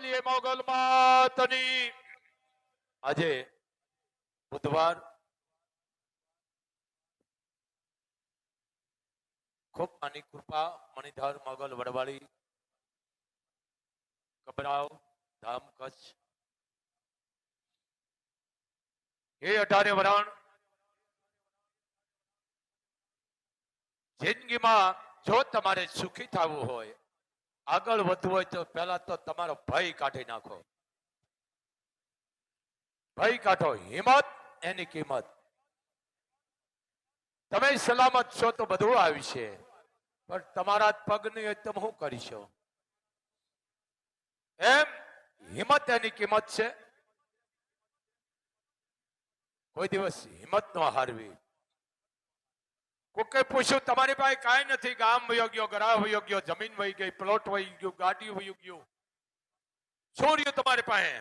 બોલીએ મોગલ માતની. આજે બુધવાર ખૂબ આની કૃપા, મણિધર, મોગલ, વડવાળી કબરાવ ધામ, કચ્છ. એ અઢારે વરાણ, જિંદગીમાં જો તમારે સુખી થવું હોય આગળ વધવું હોય તો પહેલા તો તમારો ભય કાઢી નાખો. ભય કાઢો. હિંમત એની કિંમત. તમે સલામત છો તો બધું આવશે પણ તમારા પગ નહીં હોય તમે શું કરીશો એમ હિંમત એની કિંમત છે. કોઈ દિવસ હિંમત ન હારવી. કોકે પૂછ્યું, તમારી પાસે કાંઈ નથી, ગામ વયો ગયો ગરાહ વયો ગયો, જમીન વહી ગઈ પ્લોટ વહી ગયો, ગાડી વહી ગયું. શું રહ્યું તમારી પાસે?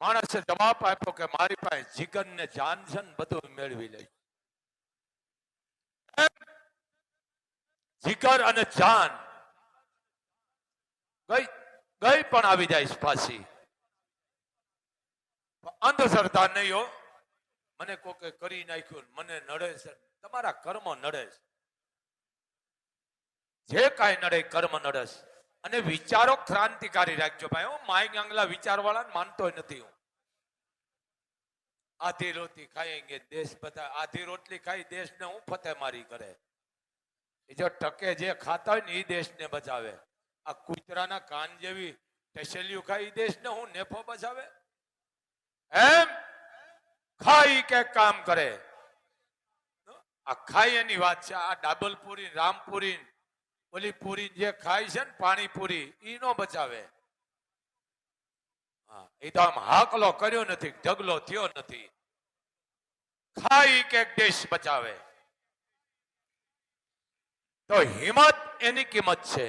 માણસે જવાબ આપ્યો કે, મારી પાસે જીગન ને જાન છે ને બધું મેળવી લઈ. જીગર અને જાન ગઈ ગઈ પણ આવી જાય પાછી. અંધશ્રદ્ધા નહીં હો. મને કોકે કરી નાખ્યું મને નડે છે તમારા કર્મ નડે છે. જે કાંઈ નડે કર્મ નડે છે. અને વિચારો ક્રાંતિકારી રાખજો ભાઈ હું. માય આંગલા વિચાર વાળા માનતો નથી હું. આધી રોટી ખાઈ દેશ બધા આધી રોટલી ખાઈ દેશને હું ફતે મારી કરે. એ જો ટકે જે ખાતા હોય ને એ દેશને બચાવે આ કૂતરાના કાન જેવી ટેસેલિયું ખાઈ દેશને હું નેફો બચાવે એમ? ખાઈ કે કામ કરે? આ ખાઈ એની વાત છે. આ ડાબલપુરી રામપુરી ઓલી પુરી જે ખાય છે ને પાણીપુરી, ઈ નો બચાવે. એ તો આમ હાકલો કર્યો નથી, ઢગલો થયો નથી. ખાઈ કે દેશ બચાવે. તો હિંમત એની કિંમત છે.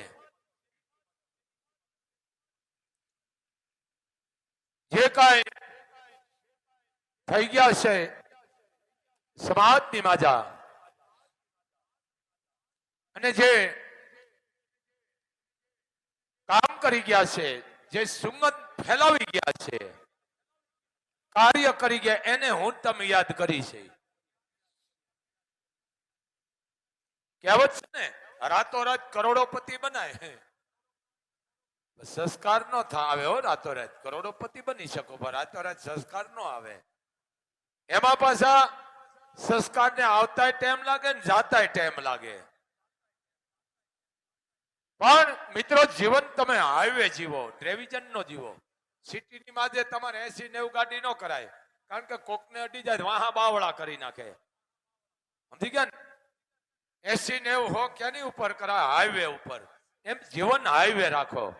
જે કાંઈ થઈ ગયા છે. સમાજની માજા. અને જે કામ કરી ગયા છે, જે સુગંધ ફેલાવી ગયા છે, કાર્ય કરી ગયા, એને હું તમે યાદ કરી છે કહેવત છે ને, રાતોરાત કરોડોપતિ બનાય. સંસ્કાર નો આવે હો, રાતોરાત. કરોડોપતિ બની શકો, પણ રાતોરાત સંસ્કાર નો આવે. એમાં પાછા સંસ્કારને આવતાય ટાઈમ લાગે ને જાતાય ટાઈમ લાગે. પણ મિત્રો, જીવન તમે હાઈવે જીવો ડ્રેવિઝન નો જીવો. સિટીની માજે તમારે એસી નેવું ગાડી ન કરાય, કારણ કે કોકને અડી જાય વાહા બાવળા કરી નાખે. સમજી ગયા ને? એસી નેવું હો કેની ઉપર કરાય? હાઈવે ઉપર. એમ જીવન હાઈવે રાખો.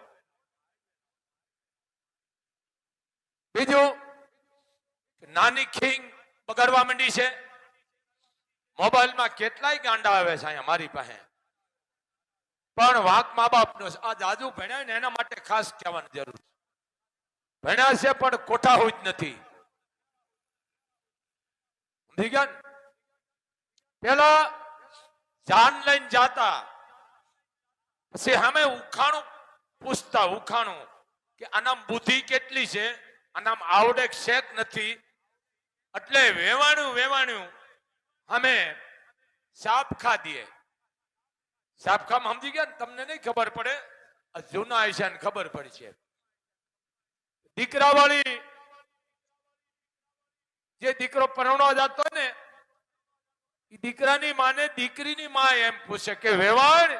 બીજું, નાની ખીંગ બગાડવા માંડી છે? મોબાઈલમાં કેટલાય ગાંડા આવે છે અહીંયા મારી પાસે. પણ વાંક મા બાપનો નો આ જાજુ ભણ્યા ને એના માટે ખાસ કહેવાની જરૂર છે. ભણ્યા છે પણ કોઠા હોય જ નથી. સમજી ગયા? પેલા જાન લઈને જાતા. પછી અમે ઉખાણું પૂછતા, ઉખાણું કે આનામ બુદ્ધિ કેટલી છે? આનામ આવડે શેક નથી? એટલે વેવાણું વેવાણું. અમે સાપ ખા દઈએ સાપ સમજી ગયા તમને નહીં ખબર પડે? જૂના આયશાને ખબર પડી છે. દીકરા વાળી જે દીકરો પરણવા જતો ને એ દીકરાની માને દીકરીની માં એમ પૂછે કે, વેવાણ,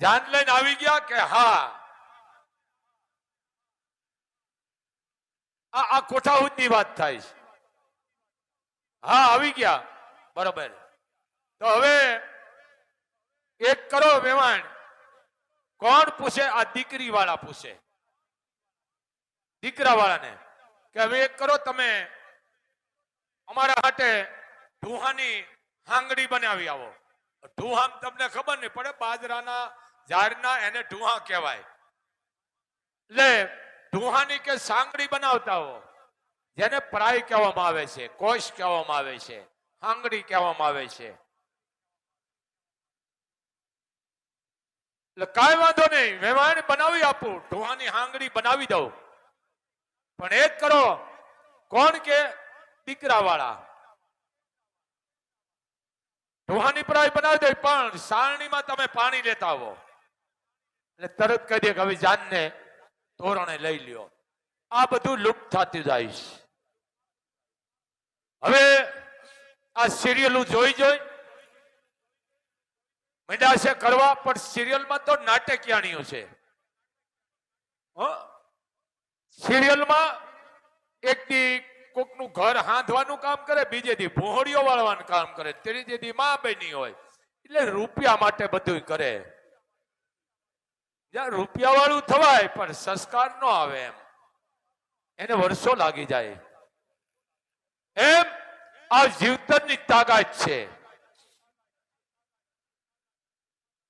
જાન લઈને આવી ગયા કે હા? આ આ કોઠાહુદની વાત થાય છે. હા, આવી ગયા. બરોબર. તો હવે એક કરો વેવાણ. કોણ પૂછે? આ દીકરી વાળા પૂછે. દીકરા વાળાને કે હવે એક કરો તમે અમારા હાટે ઢુહાની હાંગડી બનાવી આવો. ઢુહામ તમને ખબર નહીં પડે, બાજરાના ઝાડના એને ઢુહા કહેવાય. એટલે ઢુહાની કે સાંગડી બનાવતા હો? જેને પ્રાય કહેવામાં આવે છે કોશ કહેવામાં આવે છે હાંગડી કહેવામાં આવે છે. એટલે કાંઈ વાંધો નહીં, વેવાણ બનાવી આપું ઢોહાની હાંગડી બનાવી દઉં. પણ એક કરો, કોણ કે દીકરા વાળા ઢોહાની પ્રાય બનાવી દે, પણ સારણીમાં તમે પાણી લેતા આવો એટલે તરત કહી દે કે હવે જાનને તોરણે લઈ લ્યો. આ બધું લુપ્ત થતું જાય હવે આ સિરિયલો જોઈ જોઈ છે કરવા, પણ સિરિયલમાં તો નાટકિયાણીઓ છે? સિરિયલમાં એક દી કોકનું ઘર હાંધવાનું કામ કરે બીજે દી ભોહડીઓ વાળવાનું કામ કરે ત્રીજે દી મા બની હોય. એટલે રૂપિયા માટે બધું કરે. જ્યાં રૂપિયા વાળું થવાય, પણ સંસ્કાર નો આવે એમ. એને વર્ષો લાગી જાય. એમ આ જીવતરની તાકાત છે.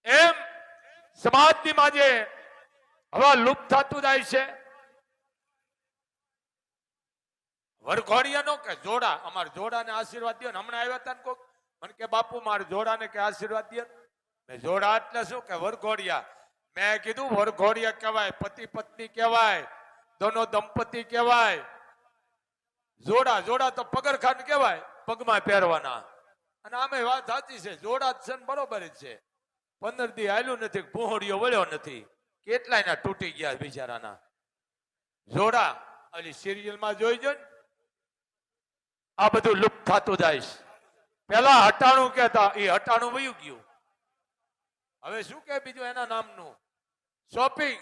એમ સમાજની માજે હવા લુપ્ત થતું જાય છે. વરઘોડિયાનો કે જોડા, અમારા જોડાને આશીર્વાદ દો ને હમણાં આવ્યા હતા ને કોક. મને કે, બાપુ, માર જોડાને કે આશીર્વાદ દો મેં જોડા એટલે શું? કે વરઘોડિયા. મેં કીધું, વરઘોડિયા કહેવાય, પતિ પત્ની કહેવાય દોનો દંપતી કહેવાય. જોડા જોડા તો પગરખાન કહેવાય, પગમાં પહેરવાના. અને આમે વાત સાચી છે, જોડા છે બરોબર જ છે. પંદર દી હાલ્યું નથી પહોળીઓ વળ્યો નથી. કેટલાય ના તૂટી ગયા બિચારાના. જોડા ઓલી સિરિયલમાં જોઈ જો આ બધું લુપ્ત થતું જાય પેલા હટાણું કેતા એ હટાણું વયું ગયું. હવે શું કે બીજું એના નામનું? શોપિંગ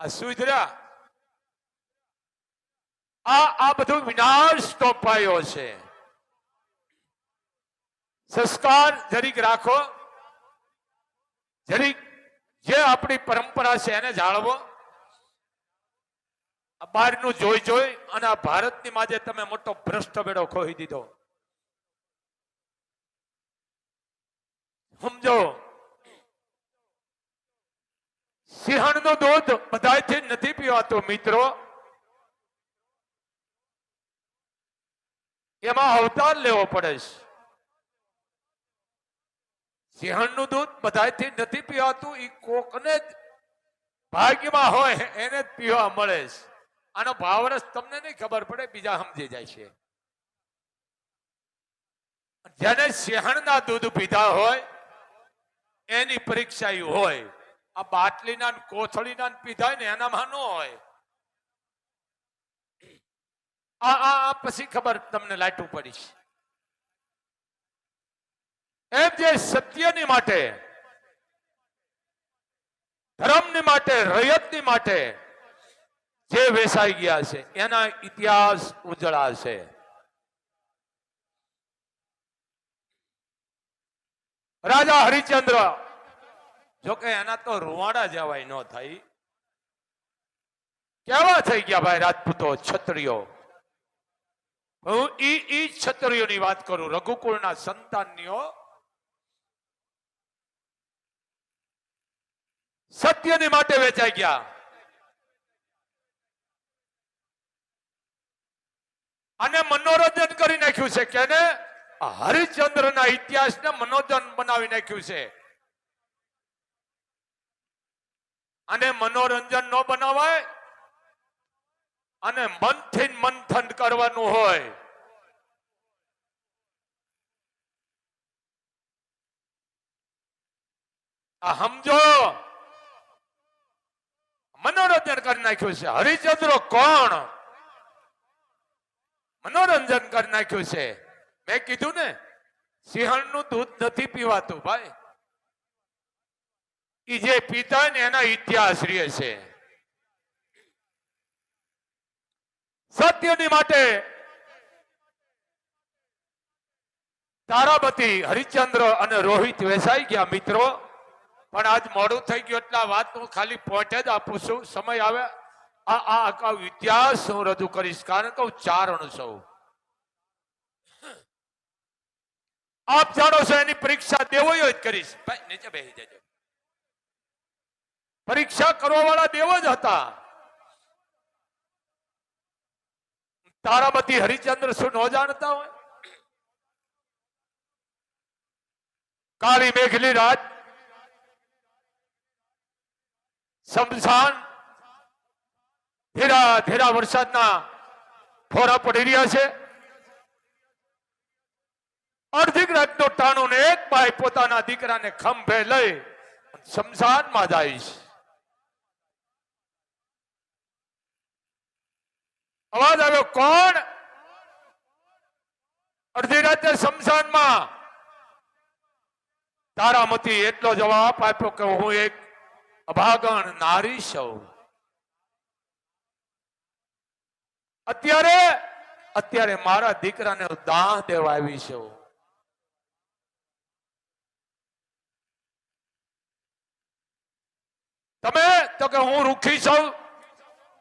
આ સુધર્યા. આ આ બધું વિનાશ તો પાયો છે. સંસ્કાર જરીક રાખો. જરીક જે આપણી પરંપરા છે એને જાળવો. બહારનું જોઈ જોઈ અને આ ભારતની માજે તમે મોટો ભ્રષ્ટ બેડો ખોઈ દીધો. સમજો? સિંહણનું દૂધ બધાયથી નથી પીવાતું, મિત્રો. એમાં અવતાર લેવો પડે છે. સિંહણનું દૂધ બધાયથી નથી પીવાતું એ કોકને જ ભાગ્યમાં હોય, એને જ પીવા મળે છે. આનો ભાવરસ તમને નહીં ખબર પડે, બીજા સમજી જાય છે. જેને સિંહણના દૂધ પીધા હોય, એની પરીક્ષા હોય. આ બાટલીના કોથળીના પીધા ને એનામાં ન હોય. આ આ આ પછી ખબર તમને લાટું પડી છે. એમ જે સત્યની માટે, ધર્મની માટે, રયતની માટે જે વેસાઈ ગયા છે, એના ઇતિહાસ ઉજળા છે. રાજા હરિચંદ્ર જોકે એના તો રૂવાડા જવાય ન થાય કેવા થઈ ગયા ભાઈ રાજપૂતો, છત્રીઓ? હું ઈ ઈ છત્રીઓની વાત કરું, રઘુકુળના સંતાનનીઓ સત્યની માટે વેચાઈ ગયા. અને મનોરંજન કરી નાખ્યું છે, કેને? હરિશ્ચંદ્રના ઇતિહાસને મનોરંજન બનાવી નાખ્યું છે. અને મનોરંજન ન બનાવાય. અને મનથી મંથન કરવાનું હોય. આ સમજો. મનોરંજન કરી નાખ્યું છે. હરિચંદ્ર કોણ? મનોરંજન કરી નાખ્યું છે. મેં કીધું ને, સિંહણનું દૂધ નથી પીવાતું ભાઈ. ઈ જે પિતા ને એના ઇતિહાસ રહે છે. સત્યની માટે તારાબતી હરિચંદ્ર અને રોહિત વેસાઈ ગયા મિત્રો. પણ આજ મોડું થઈ ગયું એટલે વાત હું ખાલી પોઈન્ટ જ આપું છું. સમય આવે. આ આ ઇતિહાસ હું રજૂ કરીશ. કારણ કે હું ચારણ છું. આપ જાણો છો એની પરીક્ષા દેવો જ કરીશ. ભાઈ, નીચે બેસી જજો. પરીક્ષા કરવા વાળા દેવ જ હતા. તારામતી હરિચંદ્ર શું ન જાણતા હોય? કાળી મેઘલી રાજ, શમશાન, ધીરા ધીરા વરસાદના ફોરા પડી રહ્યા છે. અડધી રાતનો ટાણું ને એક ભાઈ પોતાના દીકરાને ખંભે લઈ શમશાનમાં જાય છે. અવાજ આવ્યો, કોણ? અડધી રાતે શમશાનમાં. તારામતી એટલો જવાબ આપ્યો કે હું એક અભાગણ નારી છું. અત્યારે અત્યારે મારા દીકરાને દાહ દેવા આવી છું. તમે, તો કે હું રૂખી છું,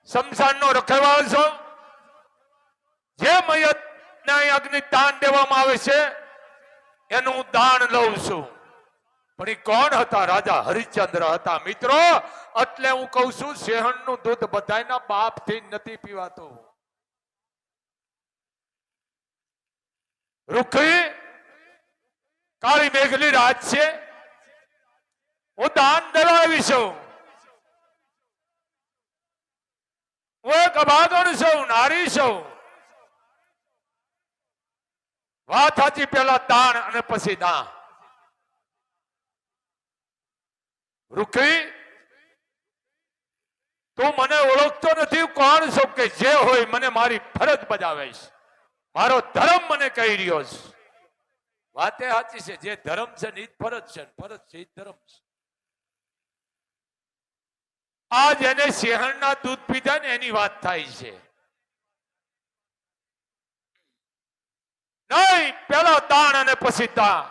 શમશાનનો રખેવાળ છું. જે મયત અગ્નિ દાન દેવામાં આવે છે, એનું દાન લઉં છું. પણ કોણ હતા? રાજા હરિશ્ચંદ્ર હતા. મિત્રો, એટલે હું કઉ છું, શેહણનું દૂધ બધાના બાપથી નથી પીવાતું. રૂખી કાળી મેઘલી રાત છે. હું દાન ધરાવી છું. હું એક અભાગણ છું, નારી છું. વાત સાચી પેલા તાણ અને પછી દાણ. રૂખી, તું મને ઓળખતો નથી, કોણ છું કે જે હોય મને મારી ફરજ બજાવે મારો ધર્મ મને કહી રહ્યો છે. વાતે સાચી છે, જે ધર્મ છે ને ઈ ફરજ છે ફરજ છે, ઈ ધર્મ છે. આજ એને સિંહણના દૂધ પીધા ને એની વાત થાય છે. નહીં, પેલો તાણ અને પછી તાણ.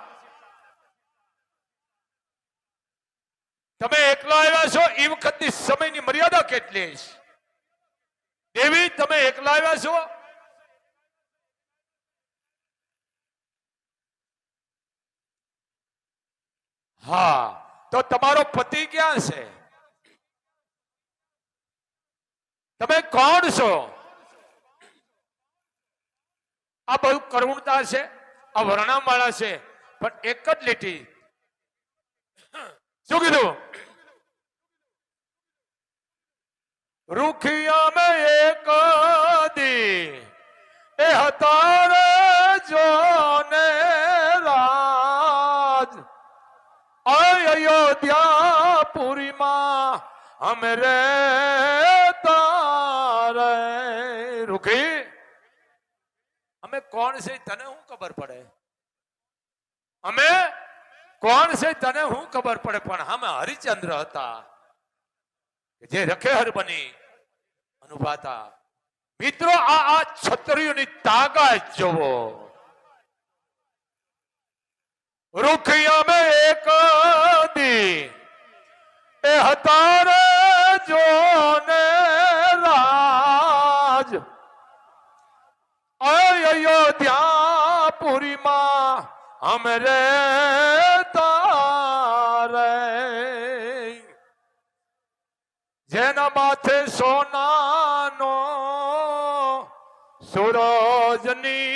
તમે એકલા આવ્યા છો એ વખતની સમયની મર્યાદા કેટલી છે? દેવી, તમે એકલા આવ્યા છો? હા, તો તમારો પતિ ક્યાં છે? તમે કોણ છો? આ બહુ કરુણતા છે, આ વર્ણામાળા છે, પણ એક જ લીટી. શું કીધું? રૂખિયા મેં એક દી, એ હતા રે જોને રાજ. અયોધ્યા પુરીમાં અમે રે તને શું ખબર પડે? અમે? કોણ છે તને શું ખબર પડે? પણ અમે હરિચંદ્ર હતા. જે રખેહર બની. અનુભાતા, મિત્રો, આ આ છત્રીઓની તાકાત જોવો. રૂખિયા અમે એક દી. એ હતા જોને રાજ અયોધ્યા પુરીમાં અમે તારે જેના માથે સોનાનો સુરજની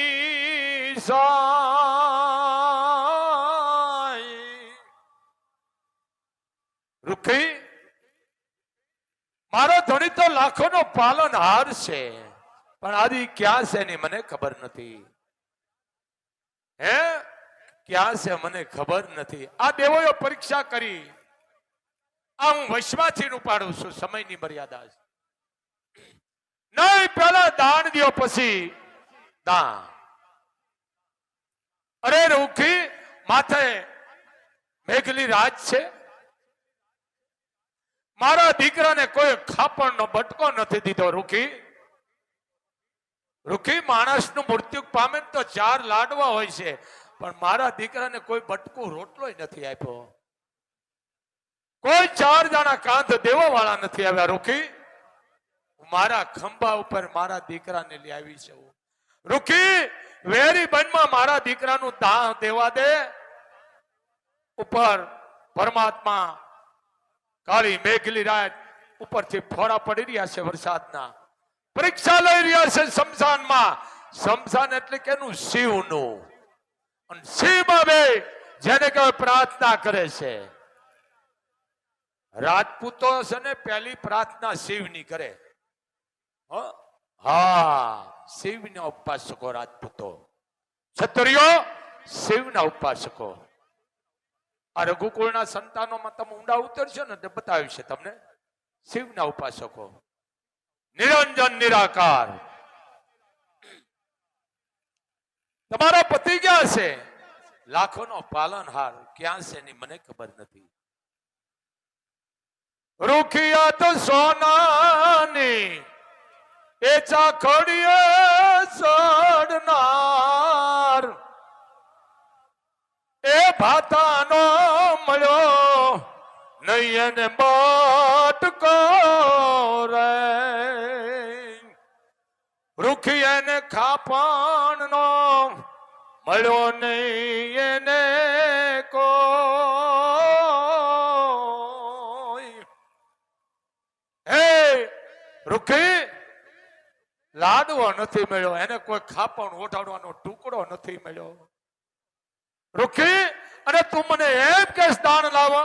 રૂખી, મારો ધણી તો લાખોનો પાલનહાર છે. પણ આદિ ક્યાં છે એની મને ખબર નથી. હે? ક્યાં છે મને ખબર નથી. આ દેવોએ પરીક્ષા કરી. આ હું વૈશ્વાથી ઉપાડું છું, સમયની મર્યાદા છે. નહીં પેલા દાન દો પછી દાન. અરે રૂખી, માથે મેઘલી રાજ છે. મારા દીકરાને કોઈ ખાપણનો બટકો નથી દીધો, રૂખી. રૂખી માણસનું મૃત્યુ પામે તો ચાર લાડવા હોય છે, પણ મારા દીકરાને કોઈ બટકું રોટલો નથી આપ્યો. કોઈ ચાર દાણા કાંધ દેવા વાળા નથી આવ્યા, રૂખી. મારા ખંભા ઉપર મારા દીકરાને લઈ આવી છે રૂખી, વેરી બનમાં મારા દીકરાનું દાહ દેવા દે. ઉપર પરમાત્મા કાળી મેઘલી રાત ઉપરથી ફોડા પડી રહ્યા છે વરસાદના. પરીક્ષા લઈ રહ્યા છે શમશાનમાં. શમશાન એટલે કેનું શિવનું. શિવ આવે જેને કહેવાય પ્રાર્થના કરે છે. રાજપૂતો છે ને પહેલી પ્રાર્થના શિવની કરે. હો? શિવના ઉપાસકો રાજપૂતો. ક્ષત્રિયો શિવના ઉપાસકો. આ રઘુકુળના સંતાનોમાં તમે ઊંડા ઉતરશો ને તે બતાવ્યું છે તમને. શિવના ઉપાસકો. નિરંજન, નિરાકાર. તમારા પતિ ક્યાં છે? લાખોનો પાલનહાર. ક્યાં છે એની મને ખબર નથી. રૂખિયા તો સોનાની એ ચાખડીએ સડનાર. એ ભાતાનો મળ્યો નહીં એને બટકો રે રૂખી એને ખાપણનો મળ્યો નહીં એને કોઈ. હે, રૂખી, લાડવો નથી મળ્યો, એને કોઈ ખાપણ ઓઢાડવાનો ટુકડો નથી મળ્યો. રૂખી, અને તું મને એમ કે દાન લાવો.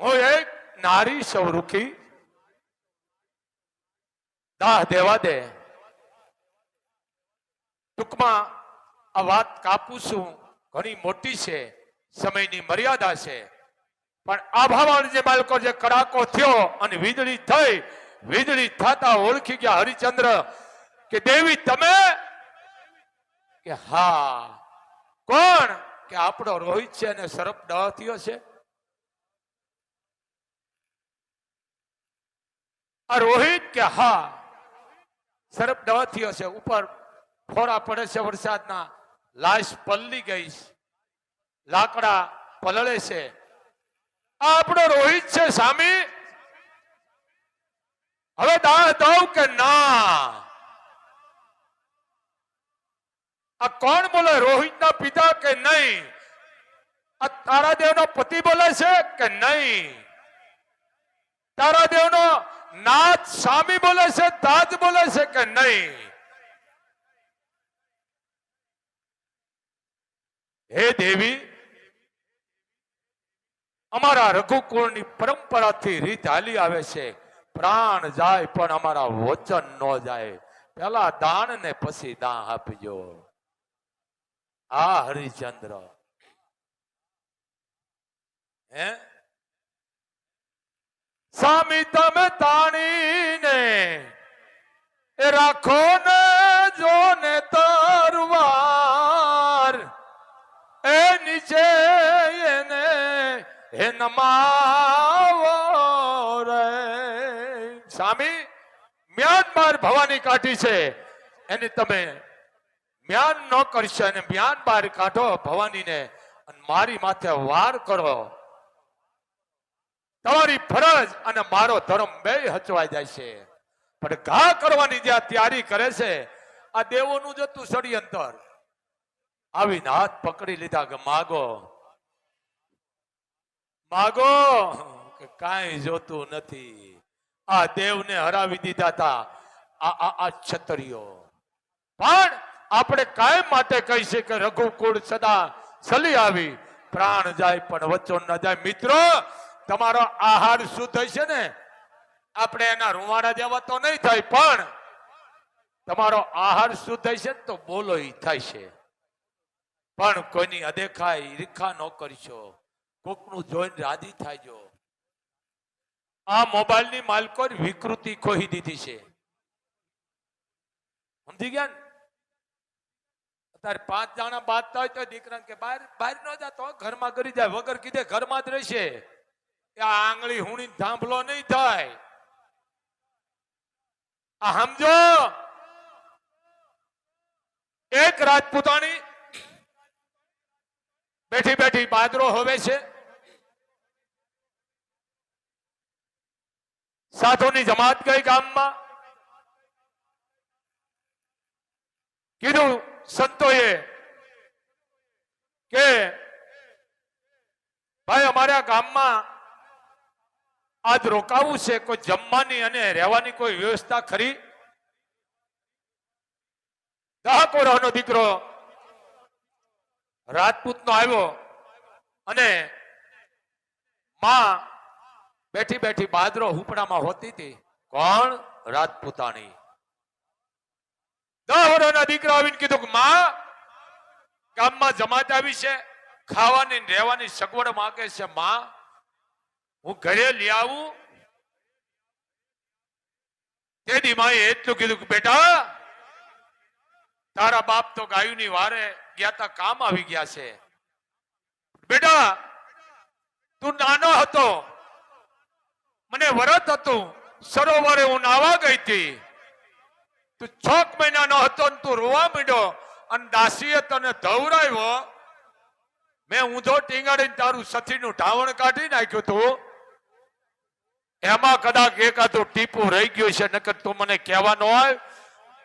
હું એક નારી સૌ રૂખી દાહ દેવા દે. ટૂંકમાં આ વાત કાપું છું. ઘણી મોટી છે, સમયની મર્યાદા છે. પણ આભાવાળ જે બાળકો, જે કડાકો થયો અને વીજળી થઈ, વીજળી થતા ઓળખી ગયા હરિચંદ્ર કે, દેવી, તમે? કે, હા. કોણ? કે, આપણો રોહિત છે અને સરપ ડ થયો છે. આ રોહિત કે હા? સરપ દવા થયો છે ઉપર ફોરા પડે છે વરસાદના, લાશ પલ્લી ગઈ લાકડા પલળે છે. આ આપણો રોહિત છે, સામી. હવે દાળ દઉં કે ના? આ કોણ બોલે, રોહિતના પિતા કે નહીં? આ તારાદેવનો પતિ બોલે છે કે નહીં? તારાદેવનો નાથ સ્વામી બોલે છે તાજ બોલે છે કે નહીં? હે દેવી, અમારા રઘુકુળની પરંપરાથી રીત હાલી આવે છે. પ્રાણ જાય, પણ અમારા વચન ન જાય. પેલા દાન ને પછી દાન આપજો. આ હરિચંદ્ર. હે? સ્વામી તમે તાણીને રાખો ને જો ને તરવાર. એ નીચે એને હે નમાવો રે. સ્વામી મ્યાનમાર ભવાની કાઢી છે. એને તમે મ્યાન ન કરશો અને મ્યાનમાર કાઢો ભવાનીને અને મારી માથે વાર કરો. તમારી ફરજ અને મારો ધર્મ બે હચવાઈ જાય છે. પણ ઘા કરવાની જ્યાં તૈયારી કરે છે, આ દેવોનું જતું ષડયંતર. આવીને હાથ પકડી લીધા કે માગો. માગો કે કાંઈ જોતું નથી. આ દેવને હરાવી દીધા હતા આ આ ક્ષત્રિયો પણ આપણે કાયમ માટે કહી કે રઘુકુળ સદા ચલી આવી. પ્રાણ જાય પણ વચ્ચો ન જાય. મિત્રો તમારો આહાર શુદ્ધ હશે ને? આપણે એના રૂવાડા જેવા તો નહીં થાય, પણ તમારો આહાર શુદ્ધ હશે ને તો બોલો થાય છે. પણ કોઈની અદેખાય, ઈર્ખા ન કરશો. કોકનું જોઈને રાજી થાયજો. આ મોબાઈલની માલકો વિકૃતિ ખોહી દીધી છે. સમજી ગયા ને? અત્યારે પાંચ જણા બાંધતા હોય તો દીકરા કે બહાર બહાર ન જતો ઘરમાં કરી જાય. વગર કીધે ઘરમાં જ રહેશે. આ આંગળી હુણી ધાંભલો નહીં થાય. આ સમજો. એક રાજપૂતાણી બેઠી બેઠી બાદરો હોવે છે. સાધુની જમાત ગઈ ગામમાં. કીધું સંતોએ કે, ભાઈ, અમારા ગામમાં આજ રોકાવું છે, કોઈ જમવાની અને રહેવાની કોઈ વ્યવસ્થા ખરી? દહાકોરાનો દીકરો. રાજપૂત નો આવ્યો અને માં બેઠી બેઠી બાદરો હુપડામાં હોતી હતી. કોણ? રાજપૂતાણી. દસ વર્ષના દીકરા આવીને કીધું કે, માં, ગામમાં જમાત આવી છે, ખાવાની રહેવાની સગવડ માંગે છે, માં. હું ઘરે લઈ આવું. તેની માએ એટલું કીધું કે, બેટા, તારા બાપ તો ગાયુની વારે ગયા તા, કામ આવી ગયા છે. બેટા, તું નાનો હતો. મને વરત હતું. સરોવરે હું નાવા ગઈ હતી. તું છ મહિનાનો હતો ને તું રોવા માંડ્યો અને દાસીએ તને ધવરાવ્યો. મેં ઊંધો ટીંગાડીને તારું સથીનું ઢાવણ કાઢી નાખ્યું તું. એમાં કદાચ એકાદું ટીપું રહી ગયું છે, નકર તું મને કહેવાનો હોય,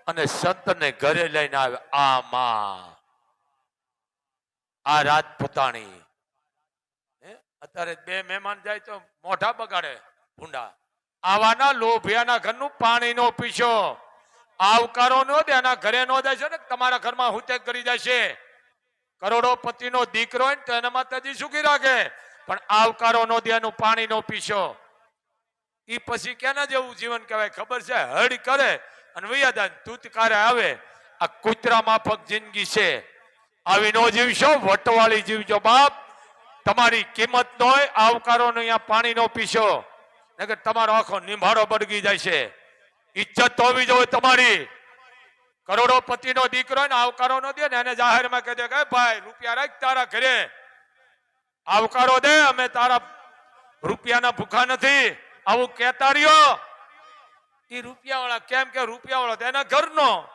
અને સંતને ઘરે લઈને આવે, આ માં, આ રાજપૂતાણી? અત્યારે બે મહેમાન જાય તો મોઢા બગાડે ભૂંડા. આવાના લોભિયાના ઘરનું પાણી નો પીશો. આવકારો નો દે એના ઘરે નો જાય છે ને, તમારા ઘરમાં હુતે કરી જશે કરોડોપતિ નો દીકરો હોય ને, તો એના માતાજી સુખી રાખે. પણ આવકારો નો દે એનું પાણી નો પીશો. ઈ પછી કેના જેવું જીવન કહેવાય? ખબર છે? હડ કરે અને વૈયાદાન તુતકારે આવે. આ કૂતરા માફક જિંદગી છે. આવી નો જીવશો, વટવાળી જીવજો બાપ. તમારી કિંમત નો આવકારો અહીંયા પાણી નો પીશો. નગર તમારો આખો નિભાડો બળગી જાય છે. ઈજ્જત હોવી જોઈએ તમારી. કરોડોપતિ નો દીકરો ને, આવકારો નો દે ને, એને જાહેરમાં કહી દે કે ભાઈ, રૂપિયા રાખ તારા ઘરે. આવકારો દે, અમે તારા રૂપિયાના ભૂખા નથી. આવું કેતા રહ્યો. એ રૂપિયા વાળા કેમ કે રૂપિયા વાળો તો એના ઘરનો.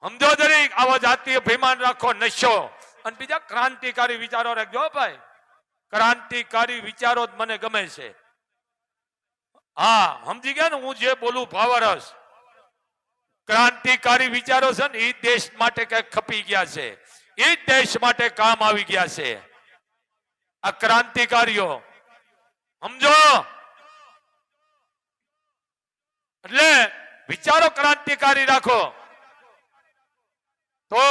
સમજો જરી આવો જાતીય અભિમાન રાખો, નશો. અને બીજા ક્રાંતિકારી વિચારો રાખજો ભાઈ. ક્રાંતિકારી વિચારો જ મને ગમે છે. હા, સમજી ગયા ને હું જે બોલું ભાવરસ. ક્રાંતિકારી વિચારો છે ને એ દેશ માટે કંઈક ખપી ગયા છે. એ દેશ માટે કામ આવી ગયા છે. આ ક્રાંતિકારીઓ, સમજો? એટલે વિચારો ક્રાંતિકારી રાખો. તો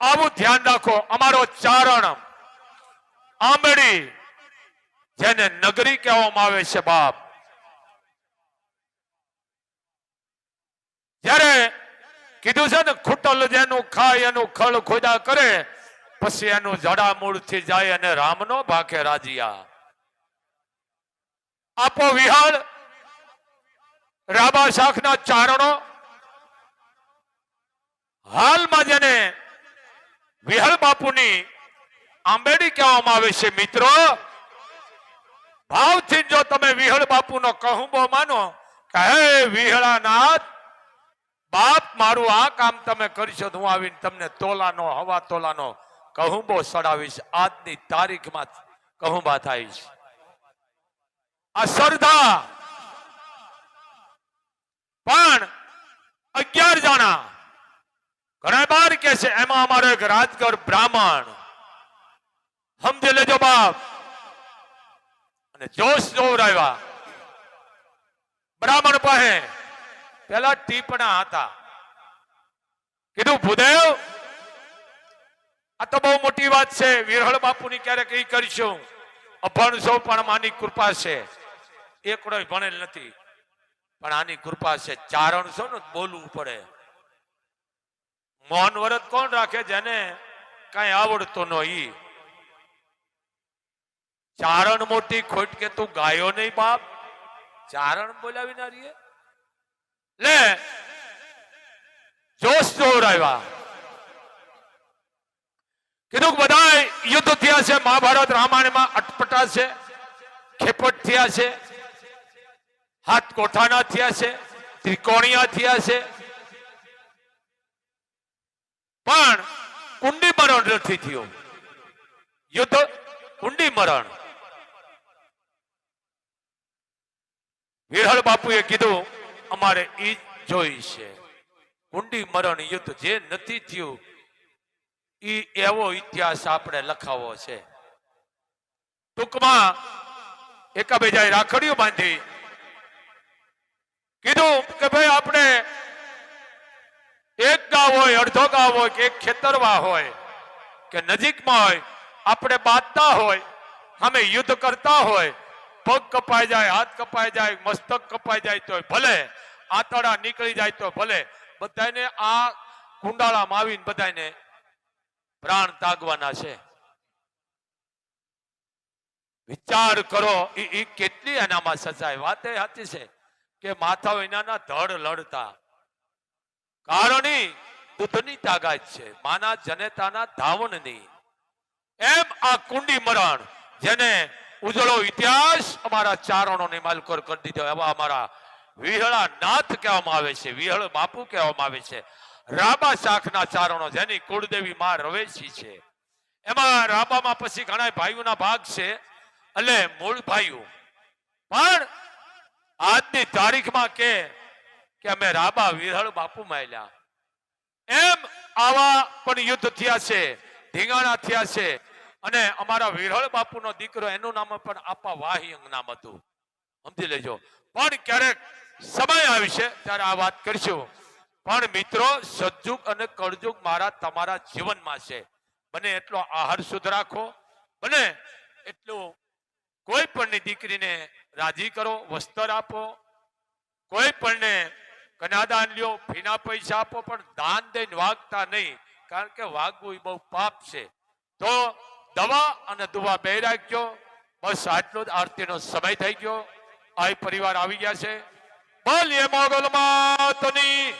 આવું ધ્યાન રાખો. અમારો ચારણ આંબળી જેને નગરી કહેવામાં આવે છે બાપ. જ્યારે કીધું છે ને, ખૂટલ જેનું ખાય, એનું ખળ ખોદા કરે, પછી એનું જડામૂળથી જાય અને રામનો ભાખે રાજીયા. આપો વિહાળ રાબા શાખના ચારણો. હાલમાં જેને વિહળ બાપુની આંબેડી કહેવામાં આવે છે, મિત્રો. ભાવથી જો તમે વિહળ બાપુનો કહુંબો માનો કે, હે વિહળાનાથ, બાપ મારું આ કામ તમે કરશો તો હું આવીને તમને તોલાનો, હવા તોલાનો કહુંબો સડાવીશ. આજની તારીખમાં કહુંબા થાય છે. આ શ્રદ્ધા પણ અગિયાર જણા ઘણા બાર કે છે, એમાં અમારો એક રાજગર બ્રાહ્મણ. સમજી લેજો બાપ. અને જોશ જોવરાવ્યા બ્રાહ્મણ પાસે પેલા ટીપણા હતા. કીધું, ભૂદેવ, આ તો બહુ મોટી વાત છે. વિરહળ બાપુની ક્યારેક એ કરીશું. અભણ સૌ પણ માની કૃપા છે. એકડો ભણેલ નથી. પણ આની કૃપા છે. ચારણ છો ને બોલવું પડે. મૌન વ્રત કોણ રાખે જેને કઈ આવડતો ન ચારણ મોટી ખોટ કે તું ગાયો નહીં બાપ? ચારણ બોલાવી ના રહીએ લે, જોશ જોવરાવ્યા. કીધું બધા યુદ્ધ થયા છે, મહાભારત રામાયણમાં અટપટા છે, ખેપટ થયા છે, હાથ કોઠાના થયા છે, ત્રિકોણિયા થયા છે પણ કુંડી મરણ નથી થયું. યુદ્ધ કુંડી મરણ. વિરહળ બાપુએ કીધું, અમારે ઈ જોઈ છે કુંડી મરણ યુદ્ધ જે નથી થયું, ઈ એવો ઇતિહાસ આપણે લખાવો છે. ટૂંકમાં એકાબીજાએ રાખડીઓ બાંધી કીધું કે ભાઈ, આપણે એક ગાવ હોય, અડધો ગાવ હોય કે એક ખેતરવા હોય કે નજીકમાં હોય, આપણે બાંધતા હોય, અમે યુદ્ધ કરતા હોય, પગ કપાઈ જાય, હાથ કપાઈ જાય, મસ્તક કપાઈ જાય તો ભલે આતડા નીકળી જાય તો ભલે બધાને આ કુંડાળામાં આવીને બધાને પ્રાણ તાગવાના છે. વિચાર કરો એ કેટલી એનામાં સજાય. વાત એ સાચી છે કે માથા વિનાના ધડ લડતા. કારણી દૂધની તાગાત છે, માના જનેતાના ધાવણની એમ આ કુંડી મરણ જેને ઉજળો ઇતિહાસ અમારા ચારણોને માલકોર કરી દીધો એવા અમારા વિહળા નાથ કહેવામાં આવે છે, વિહળ બાપુ કહેવામાં આવે છે. રાબા શાખના ચારણો જેની કુળદેવી માં રવેશી છે. એમાં રાબામાં પછી ઘણા ભાઈઓના ભાગ છે, એટલે મૂળ ભાઈઓ. પણ આજની તારીખમાં કે કે અમે રાબા, વિરહળ બાપુ માયલા. એમ આવા પણ યુદ્ધ થયા છે ઢીંગાણા થયા છે. અને અમારા વિરહળ બાપુનો દીકરો, એનું નામ પણ આપા વાહિયંગ નામ હતું. સમજી લેજો. પણ ક્યારેક સમય આવશે ત્યારે આ વાત કરશું. પણ મિત્રો સજ્જુગ અને કળજુગ મારા તમારા જીવનમાં છે. બને એટલો આહાર શુદ્ધ રાખો. બને એટલું કોઈ પણની દીકરીને રાજી કરો, વસ્ત્ર આપો. કોઈ પણને કન્યાદાન લ્યો ફીના પૈસા આપો, પણ દાન દઈને વાગતા નહીં. કારણ કે વાગવું એ બહુ પાપ છે. તો દવા અને દુવા બે રાખજો. બસ આટલો જ આરતીનો સમય થઈ ગયો. આ પરિવાર આવી ગયા છે. બોલીએ મોગલ માતની.